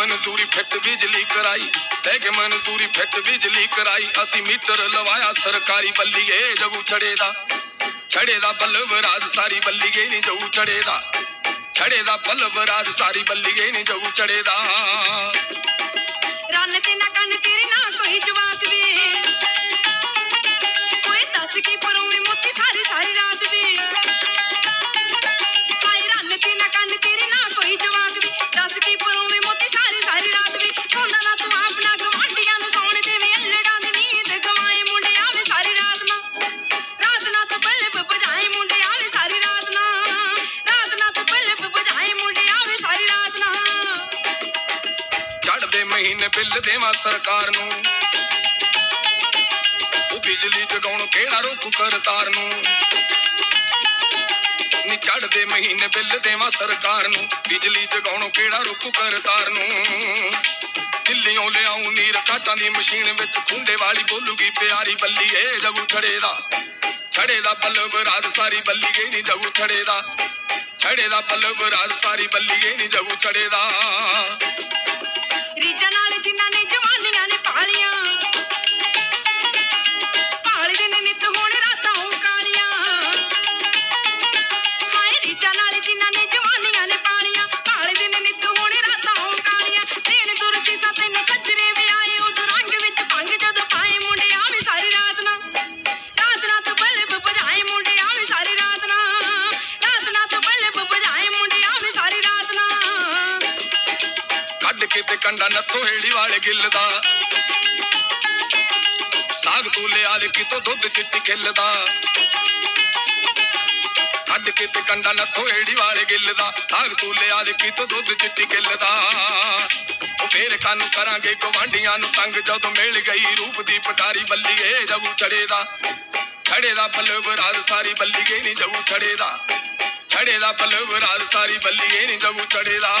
ਮਨਜ਼ੂਰੀ ਫਿੱਟ ਬਿਜਲੀ ਕਰਾਈ। ਲੈ ਕੇ ਮਨਜ਼ੂਰੀ ਫਿੱਟ ਬਿਜਲੀ ਕਰਾਈ। ਅਸੀਂ ਮੀਟਰ ਲਵਾਇਆ ਸਰਕਾਰੀ ਬੱਲੀਏ, ਜਗੂ ਛੜੇ ਦਾ। ਛੜੇ ਦਾ ਬੱਲਬ ਰਾਜ ਸਾਰੀ ਬੱਲੀਏ ਨਹੀਂ ਜਗੂ ਛੜੇ ਦਾ। ਛੜੇ ਦਾ ਬੱਲਬ ਰਾਜ ਸਾਰੀ ਬੱਲੀਏ ਨਹੀਂ ਜਗੂ ਛੜੇ ਦਾ। ਚੜਦੇ ਮਹੀਨੇ ਬਿੱਲ ਦੇਵਾਂ ਸਰਕਾਰ ਨੂੰ। ਉਹ ਬਿਜਲੀ ਜਗਾਉਣ ਕਿਹੜਾ ਰੋਕੂ ਕਰਤਾਰ ਨੂੰ। ਨੀ ਚੜਦੇ ਮਹੀਨੇ ਬਿੱਲ ਦੇਵਾਂ ਸਰਕਾਰ ਨੂੰ। ਬਿਜਲੀ ਜਗਾਉਣ ਕਿਹੜਾ ਰੋਕੂ ਕਰਤਾਰ ਨੂੰ। ਦਿੱਲੀੋਂ ਲਿਆਉਂ ਨੀਰ ਕਾਟਾਂ ਦੀ ਮਸ਼ੀਨ ਵਿੱਚ ਖੁੰਡੇ ਵਾਲੀ ਬੋਲੂਗੀ ਪਿਆਰੀ ਬੱਲੀ, ਏ ਜਗੂ ਛੜੇ ਦਾ। ਛੜੇ ਦਾ ਬਲਬ ਰਾਤ ਸਾਰੀ ਬੱਲੀਏ ਨਹੀਂ ਜਗੂ ਛੜੇ ਦਾ। ਛੜੇ ਦਾ ਬਲਬ ਰਾਤ ਸਾਰੀ ਬੱਲੀਏ ਨਹੀਂ ਜਗੂ ਛੜੇ ਦਾ। ਕੱਢ ਤੇ ਕੰਡਾ ਨੱਥੋ ਹੇੜੀ ਵਾਲੇ ਗਿੱਲ ਦਾ। ਸਾਗ ਤੂੰ ਲਿਆ ਕਿਤੋਂ ਦੁੱਧ ਚਿੱਟੀ ਖਿੱਲਦਾ। ਕੱਢ ਕੇ ਤੇ ਕੰਡਾ ਨੱਥੋ ਹੇੜੀ ਵਾਲੇ ਗਿੱਲ ਦਾ। ਸਾਗ ਤੂੰ ਲਿਆ ਕਿਤੋਂ ਦੁੱਧ ਚਿੱਟੀ ਖਿੱਲਦਾ। ਉਹ ਫੇਰ ਕਾਨੂੰ ਕਰਾਂਗੇ ਗਵਾਂਢੀਆਂ ਨੂੰ ਤੰਗ ਜਦੋਂ ਮਿਲ ਗਈ ਰੂਪ ਦੀ ਪਟਾਰੀ ਬੱਲੀਏ ਜਬੂ ਛੜੇ ਦਾ। ਛੜੇ ਦਾ ਬਲਬ ਰਾਤ ਸਾਰੀ ਬੱਲੀਏ ਨਹੀਂ ਜਬੂ ਛੜੇ ਦਾ। ਛੜੇ ਦਾ ਬਲਬ ਰਾਤ ਸਾਰੀ ਬੱਲੀਏ ਨਹੀਂ ਜਬੂ ਛੜੇ ਦਾ।